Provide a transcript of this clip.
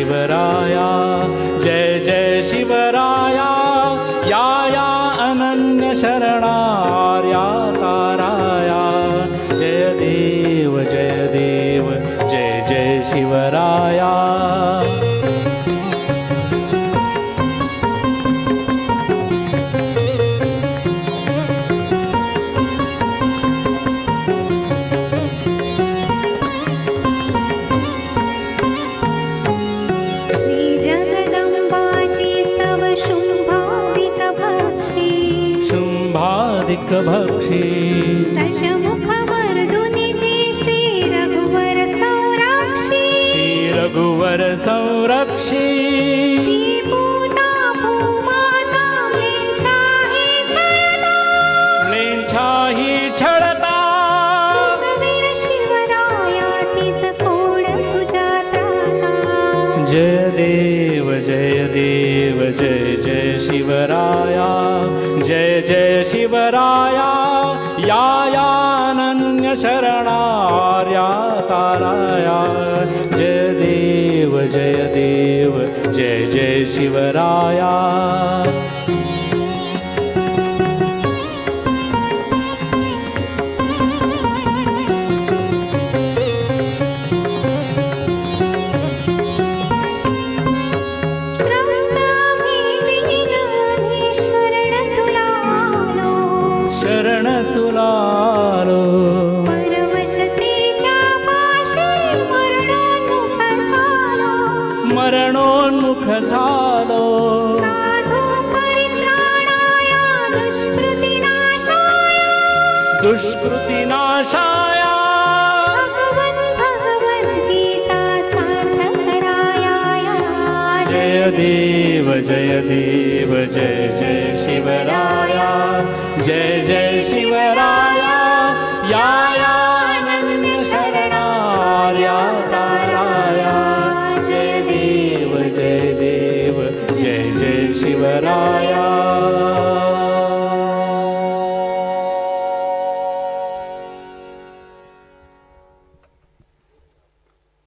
शिवराया, जय जय शिवराया, या या अनन्य शरणार्या ताराया जय देव जय देव, जय जय शिवराया। शुम्भादिकभक्षी दशमुखमर्दुनि जी श्रीरघुवर सौराक्षी। श्रीरघुवर संरक्षी। लेंछाही छळता। तिस कोण तुझ्या त्राता जय देव जय देव जय जय शिवराया। जय जय शिवराया। यानन्य शरणार्या ताराया जय देव जय देव जय जय शिवराया। शरण तुला मरणोन्मुख झालो साधू दुष्कृतिनाशाया। जय देव जय देव जय जय शिवराया। जय जय शिवराया।